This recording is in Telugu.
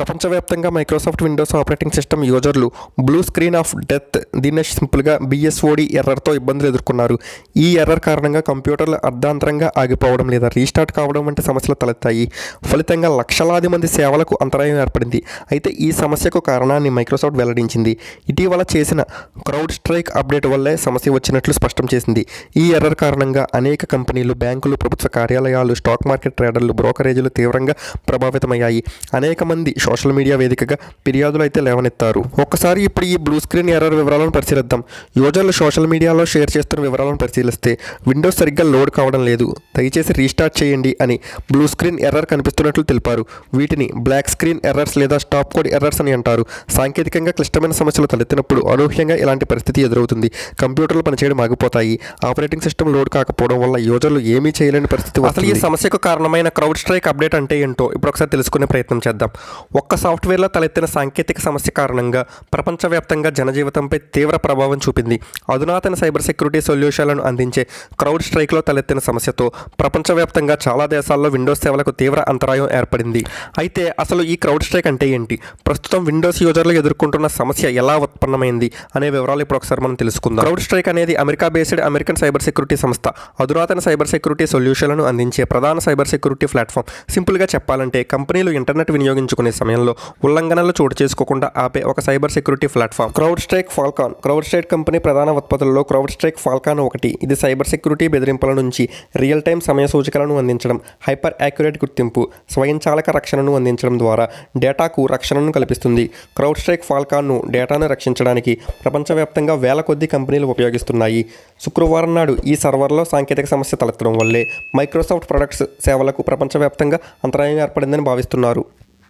ప్రపంచవ్యాప్తంగా మైక్రోసాఫ్ట్ విండోస్ ఆపరేటింగ్ సిస్టమ్ యూజర్లు బ్లూ స్క్రీన్ ఆఫ్ డెత్ దీన్నే సింపుల్గా బిఎస్ఓడి ఎర్రర్తో ఇబ్బందులు ఎదుర్కొన్నారు. ఈ ఎర్రర్ కారణంగా కంప్యూటర్లు అర్ధాంతరంగా ఆగిపోవడం లేదా రీస్టార్ట్ కావడం వంటి సమస్యలు తలెత్తాయి. ఫలితంగా లక్షలాది మంది సేవలకు అంతరాయం ఏర్పడింది. అయితే ఈ సమస్యకు కారణాన్ని మైక్రోసాఫ్ట్ వెల్లడించింది. ఇటీవల చేసిన క్రౌడ్ స్ట్రైక్ అప్డేట్ వల్లే సమస్య వచ్చినట్లు స్పష్టం చేసింది. ఈ ఎర్రర్ కారణంగా అనేక కంపెనీలు బ్యాంకులు ప్రభుత్వ కార్యాలయాలు స్టాక్ మార్కెట్ ట్రేడర్లు బ్రోకరేజీలు తీవ్రంగా ప్రభావితమయ్యాయి. అనేక మంది సోషల్ మీడియా వేదికగా ఫిర్యాదులు అయితే లేవనెత్తారు. ఒక్కసారి ఇప్పుడు ఈ బ్లూ స్క్రీన్ ఎర్రర్ వివరాలను పరిశీలిద్దాం. యూజర్లు సోషల్ మీడియాలో షేర్ చేస్తున్న వివరాలను పరిశీలిస్తే విండోస్ సరిగ్గా లోడ్ కావడం లేదు. దయచేసి రీస్టార్ట్ చేయండి అని బ్లూ స్క్రీన్ ఎర్రర్ కనిపిస్తున్నట్లు తెలిపారు. వీటిని బ్లాక్ స్క్రీన్ ఎర్రర్స్ లేదా స్టాప్ కోడ్ ఎర్రర్స్ అని అంటారు. సాంకేతికంగా క్లిష్టమైన సమస్యలు తలెత్తినప్పుడు అనూహ్యంగా ఇలాంటి పరిస్థితి ఎదురవుతుంది. కంప్యూటర్లు పనిచేయడం ఆగిపోతాయి. ఆపరేటింగ్ సిస్టమ్ లోడ్ కాకపోవడం వల్ల యూజర్లు ఏమీ చేయలేని పరిస్థితి అసలు ఈ సమస్యకు కారణమైన క్రౌడ్ స్ట్రైక్ అప్డేట్ అంటే ఏంటో ఇప్పుడు ఒకసారి తెలుసుకునే ప్రయత్నం చేద్దాం. ఒక్క సాఫ్ట్వేర్లో తలెత్తిన సాంకేతిక సమస్య కారణంగా ప్రపంచవ్యాప్తంగా జనజీవితంపై తీవ్ర ప్రభావం చూపింది. అధునాతన సైబర్ సెక్యూరిటీ సొల్యూషన్లను అందించే క్రౌడ్ స్ట్రైక్లో తలెత్తిన సమస్యతో ప్రపంచవ్యాప్తంగా చాలా దేశాల్లో విండోస్ సేవలకు తీవ్ర అంతరాయం ఏర్పడింది. అయితే అసలు ఈ క్రౌడ్ స్ట్రైక్ అంటే ఏంటి? ప్రస్తుతం విండోస్ యూజర్లు ఎదుర్కొంటున్న సమస్య ఎలా ఉత్పన్నమైంది? అనే వివరాలు ఇప్పుడు ఒకసారి మనం తెలుసుకుందాం. క్రౌడ్ స్ట్రైక్ అనేది America based American cyber security సంస్థ. అధునాతన సైబర్ సెక్యూరిటీ సొల్యూషన్లను అందించే ప్రధాన సైబర్ సెక్యూరిటీ ప్లాట్ఫామ్. సింపుల్గా చెప్పాలంటే కంపెనీలు ఇంటర్నెట్ వినియోగించుకునే సమయం. సమయంలో ఉల్లంఘనలు చోటు చేసుకోకుండా ఆపే ఒక cyber security platform. CrowdStrike Falcon. CrowdStrike company ప్రధాన ఉత్పత్తులలో క్రౌడ్ స్ట్రైక్ ఫాల్కాన్ ఒకటి. ఇది సైబర్ సెక్యూరిటీ బెదిరింపుల నుంచి రియల్ టైం సమయ సూచికలను అందించడం హైపర్ యాక్యురేట్ గుర్తింపు స్వయంచాలక రక్షణను అందించడం ద్వారా డేటాకు రక్షణను కల్పిస్తుంది. క్రౌడ్ స్ట్రైక్ ఫాల్కాన్ను డేటాను రక్షించడానికి ప్రపంచవ్యాప్తంగా వేల కొద్ది కంపెనీలు ఉపయోగిస్తున్నాయి. శుక్రవారం నాడు ఈ సర్వర్లో సాంకేతిక సమస్య తలెత్తడం వల్లే మైక్రోసాఫ్ట్ ప్రొడక్ట్స్ సేవలకు ప్రపంచవ్యాప్తంగా అంతరాయం ఏర్పడిందని భావిస్తున్నారు.